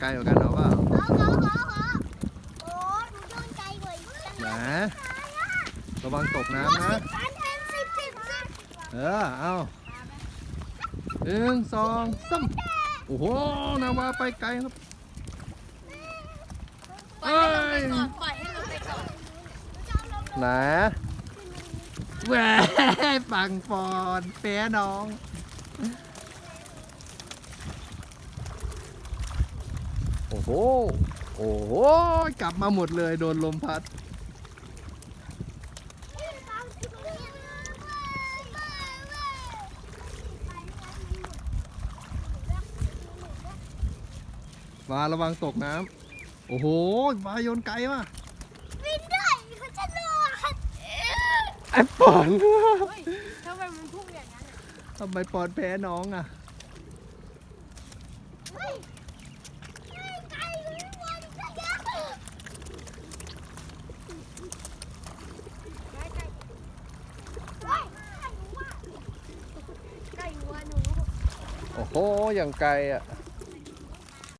ไกลกว่ากันเอาเปล่าขอขอขอขอโอ้หนูโดนไกลกว่าอีกตั้งไหนเยอะระวังตกโอ้น้ำนะสิบพันเอ็มสิบสิบสิบเออเอาหนึ่งสองสามโอ้โหนาวาไปไกลครับปล่อยให้ลงไปก่อนปล่อยให้ลงไปก่อนไหนแหวปังปอนแพ้น้อง โอ้โห โอ้โห กลับมาหมดเลยโดนลมพัด มาระวังตกน้ำ โอ้โห มาโยนไกลว่ะบินด้วยเขาจะรอดไอ้ปอนเฮ้ยทำไมมันพุ่งอย่างนั้นอะทำไมปอนแพ้น้องอะ เฮ้ยเฮ้ยไกลอยู่ข้างบนซะเยอะ ใกล้ใกล้ เฮ้ย ใกล้หัวหนู โอ้โห อย่างไกลอะ